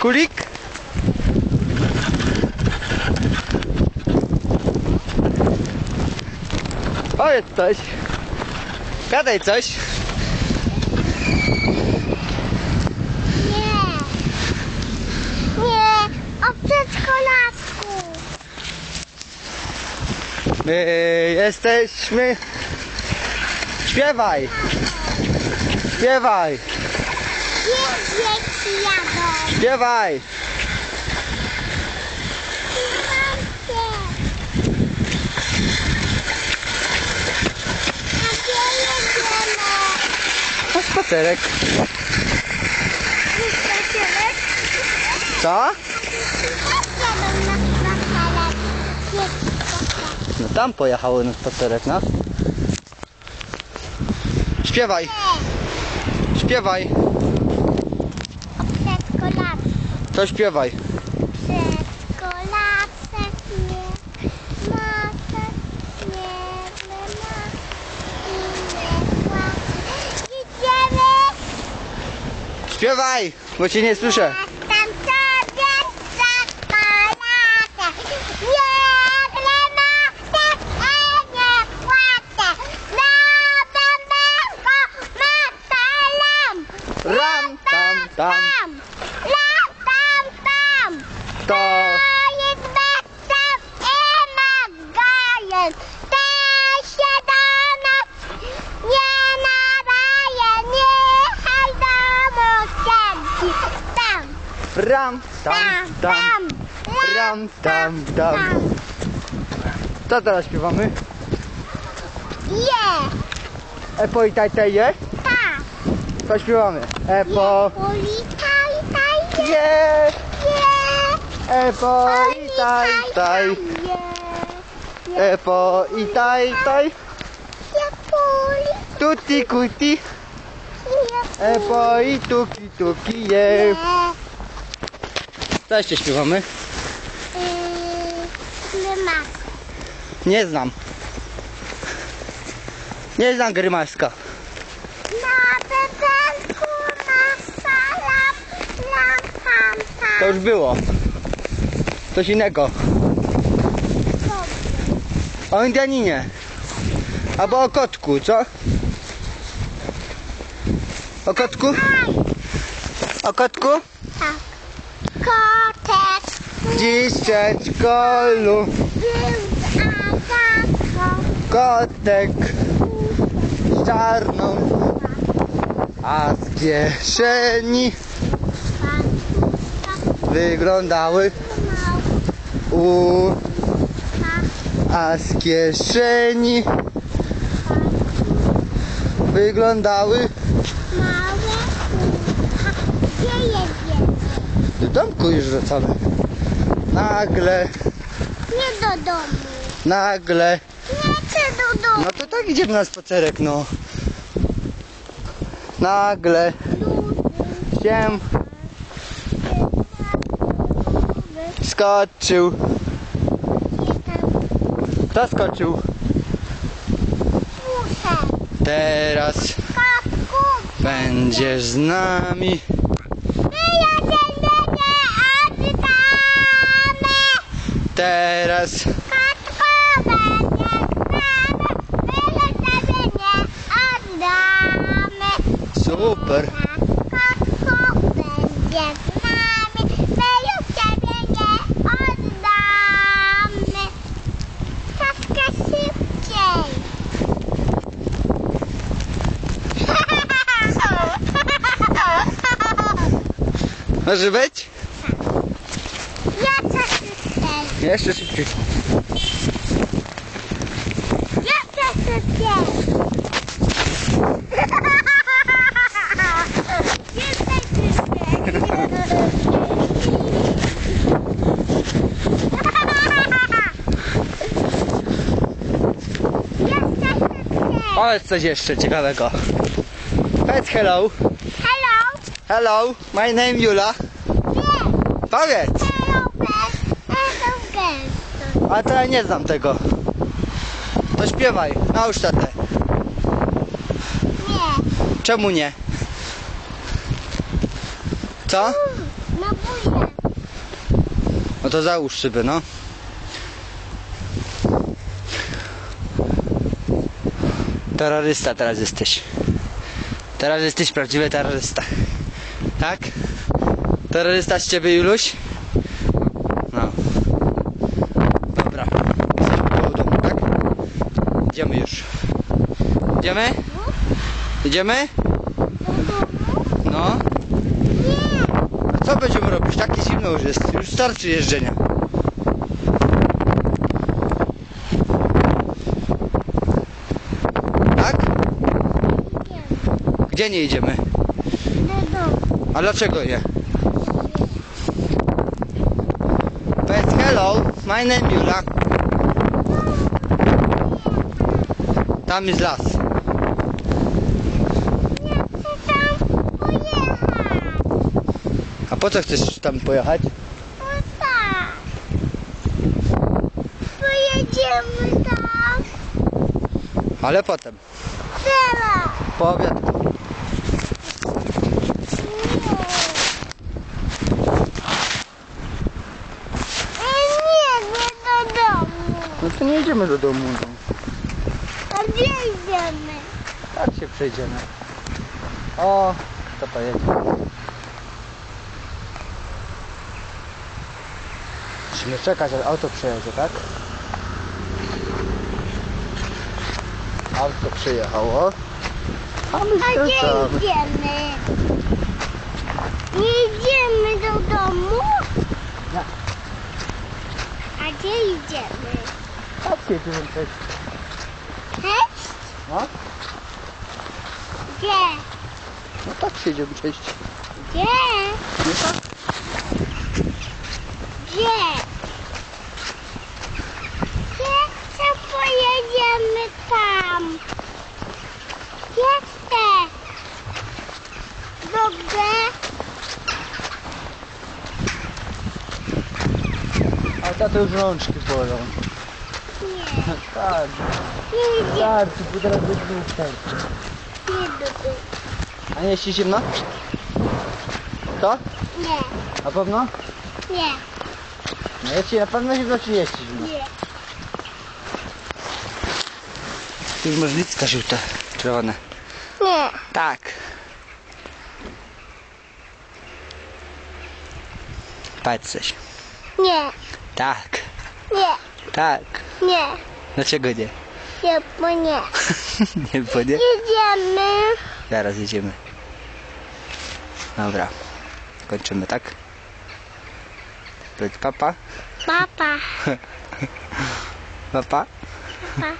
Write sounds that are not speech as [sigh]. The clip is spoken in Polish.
Kulik? Powiedz coś. Gadaj coś. Nie. Nie. O przedszkolasku. My jesteśmy. Śpiewaj! Śpiewaj! Dzieci Śpiewaj! Na spacerek. Co? No tam pojechały na spacerek, no. Śpiewaj! Śpiewaj! O przedszkolasku. To śpiewaj. Przedszkolasek nie może nie ma i nie płacze. Idziemy Śpiewaj! Bo cię nie słyszę. Ram, tam, tam. Tam. Lam, tam, tam. To jest betem i magajem. Te się do nas nie nadaje. Niechaj domu siedzi. Tam, ram, tam, tam. Ram, tam, tam. Co teraz śpiewamy? Je, Epo i taj, taj, je? tak. To śpiewamy. Epo, Ulitaj, taj, je, je. Epo i taj, taj. Epo i taj, taj. Tutti, je, Epo i tuki, tuki, je. Co jeszcze śpiewamy? Lema. Nie znam. Nie znam grymaska. Na nasalam lam tam To już było. Coś innego. O Indianinie. Albo o kotku, co? O kotku? O kotku? tak. Kotek Dziś przedszkolu kotek z czarną, a z kieszeni wyglądały u, a z kieszeni wyglądały Małe ucha. Gdzie jedziemy? do domku już wracamy. Nagle, Nie do domu. nagle, Nie chcę do domu. no to tak idziemy na spacerek, no. Nagle się skoczył. Kto skoczył? Teraz będziesz z nami. Teraz super. Kotku będzie z nami. My już ciebie nie oddamy. Troszkę szybciej. Może być? Ja też szybciej. Jeszcze szybciej. Ja też szybciej. Powiedz coś jeszcze ciekawego. Powiedz hello. Hello. My name Jula. Powiedz. A to ja nie znam tego. To śpiewaj, nałóż tatę. Nie. Czemu nie? Co? Na buzię. No to załóż szybę, no. Terrorysta teraz jesteś. Teraz jesteś prawdziwy terrorysta. Tak? Terrorysta z ciebie, Juluś? No. Dobra. Jesteśmy koło domu, tak? Idziemy już. Idziemy? Idziemy? No. A co będziemy robić? Takie zimno już jest. Już starczy jeżdżenia. Tak? Gdzie nie idziemy? A dlaczego nie? Powiedz hello, my name Jula. Tam jest las. A po co chcesz tam pojechać? Pojedziemy tam. Ale potem. Teraz. Po obiad. Nie. Nie, nie do domu. No to nie idziemy do domu. No. A gdzie idziemy? Tak się przejdziemy. O, to pojedzie. Musimy czekać, aż auto przyjedzie, tak? Auto przyjechało. A my A gdzie idziemy? Nie idziemy do domu? Nie. A gdzie idziemy? Tak jedziemy przejść. Cześć? No, Gdzie? no tak się idziemy przejść. Gdzie? Nie tak? Gdzie? Gdzie co pojedziemy tam? Gdzie chcę? Dobrze? A tato już rączki bolą. Tak, tak, bo teraz. Nie dobrze. A nie jest ci zimno? To? Nie. Na pewno? Nie. No jest ci na pewno zimno, czy jest ci zimno? Nie. Już możlicka żółta, czerwone. Nie. Tak. Patrz coś. Nie. Tak, Nie. tak. Nie. Dlaczego nie? Nie, bo nie. [laughs] nie, bo nie? Idziemy. Zaraz jedziemy. Dobra. Kończymy, tak? Powiedz papa. Papa. [laughs] Papa. Papa.